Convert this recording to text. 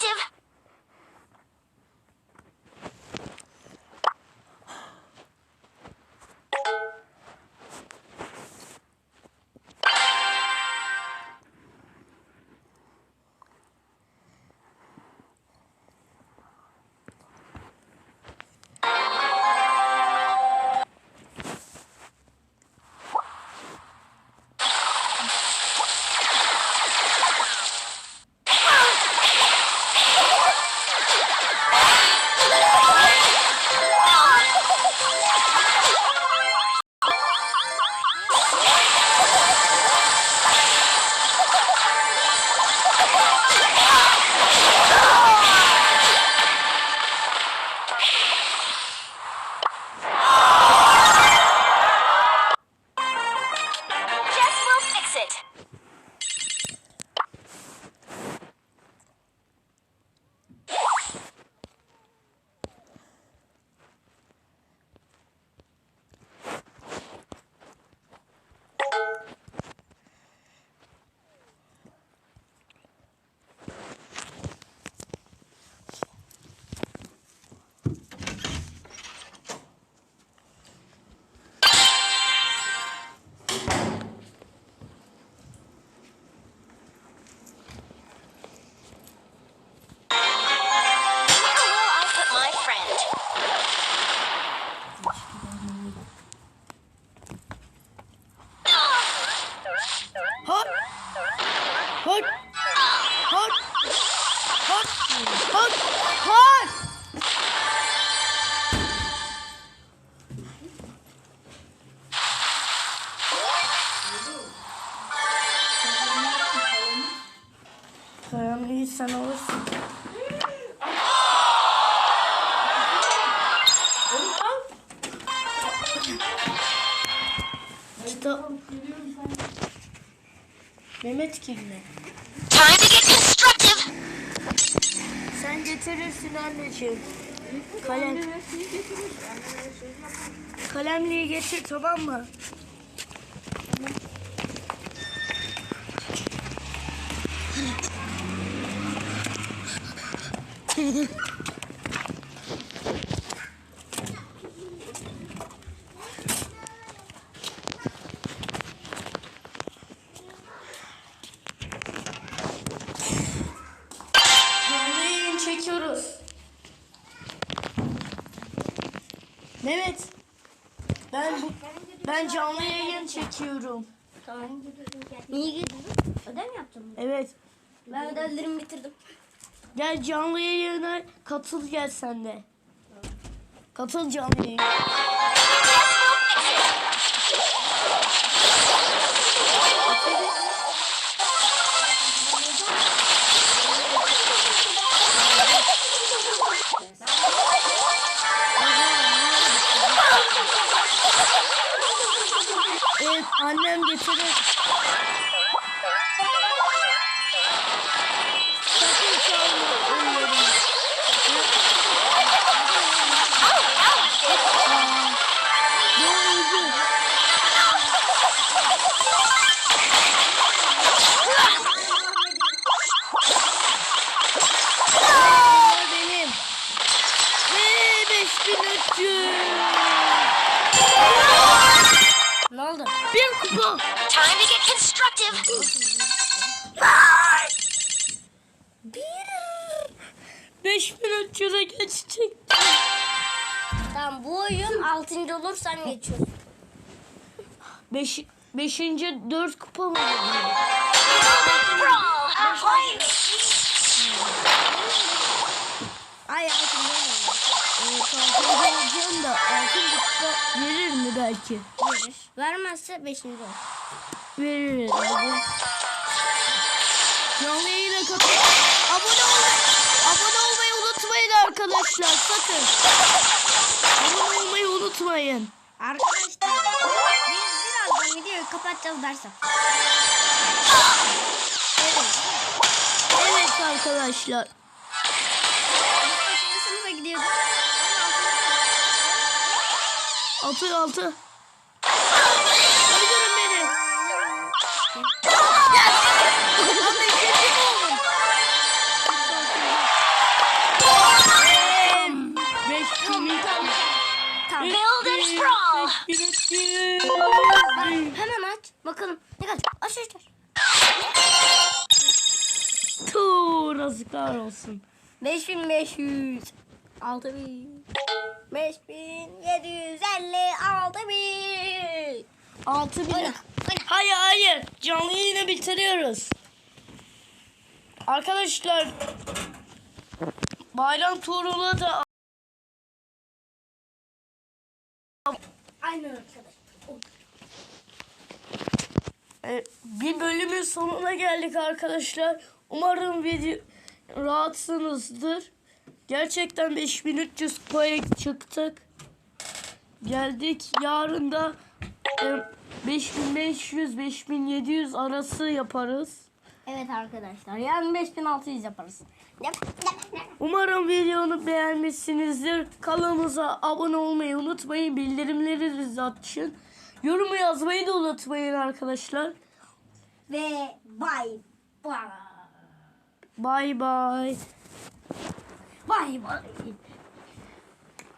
Constructive. Hop. Hop. Hop. Hop. Hop. Önemli sen olursun. Kitap. Mehmet kimle? Time to get constructive. Sen getirirsin anneciğim. Kalem. Kalemliği getir tamam mı? Canlı Mehmet. Ben bu ben canlı yayın çekiyorum. Tamam. Niye girdin? Ödev mi yaptın? Evet. Ben ödevlerimi bitirdim. Gel canlı yayına katıl gel sen de. Katıl canlı yayına. Time to get constructive. Bir. 5300'e geçecek. Tamam bu oyun 6. olursan geçiyorsun. Beş, beşinci dört kupa mı? Ay 6. Evet, altıncı olacağım da altıncı kupa verir mi belki? Verir. Vermezse 5. olur. Verir. Canlı yayına katıl. Abone olmayı unutmayın arkadaşlar. Sakın. Abone olmayı unutmayın. Arkadaşlar biz birazdan videoyu kapatacağız dersen. Evet. Evet arkadaşlar. Altı altı. Build and sprawl. Hemen aç. Bakalım. Ne kadar? Aç aç aç. Tuuu yazıklar olsun. 5500 6000 5750 6000 Altı bin. Oyna. Hayır hayır. Canlı yayını bitiriyoruz. Arkadaşlar Bayram Tuğrul'a da E, bir bölümün sonuna geldik arkadaşlar. Umarım video rahatsınızdır. Gerçekten 5300 kupaya çıktık. Geldik. Yarın da e, 5500-5700 arası yaparız. Evet arkadaşlar. Yarın 5600 yaparız. Umarım videonu beğenmişsinizdir. Kanalımıza abone olmayı unutmayın. Bildirimleri açın. Yorum yazmayı da unutmayın arkadaşlar. Ve bay bay. Bay bay. Bay bay.